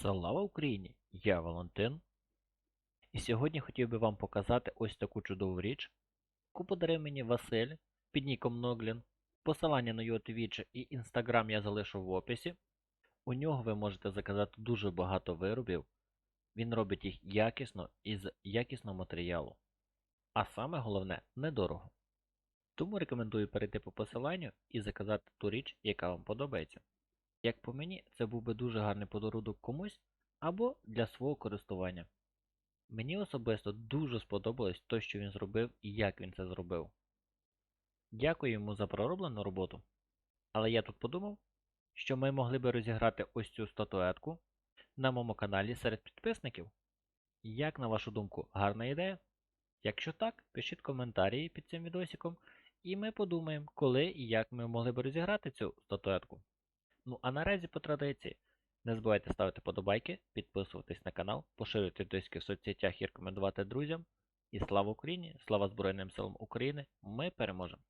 Слава Україні! Я Валентин. І сьогодні хотів би вам показати ось таку чудову річ, яку подарив мені Василь під ніком Ноглін. Посилання на його Twitch і Instagram я залишу в описі. У нього ви можете заказати дуже багато виробів. Він робить їх якісно і з якісного матеріалу. А саме головне недорого. Тому рекомендую перейти по посиланню і заказати ту річ, яка вам подобається. Як по мені, це був би дуже гарний подарунок комусь або для свого користування. Мені особисто дуже сподобалось те, що він зробив і як він це зробив. Дякую йому за пророблену роботу. Але я тут подумав, що ми могли би розіграти ось цю статуетку на моєму каналі серед підписників. Як на вашу думку, гарна ідея? Якщо так, пишіть коментарі під цим відосиком, і ми подумаємо, коли і як ми могли би розіграти цю статуетку. Ну а наразі по традиції, не забувайте ставити подобайки, підписуватись на канал, поширювати диски в соцсетях і рекомендувати друзям. І слава Україні! Слава Збройним силам України! Ми переможемо!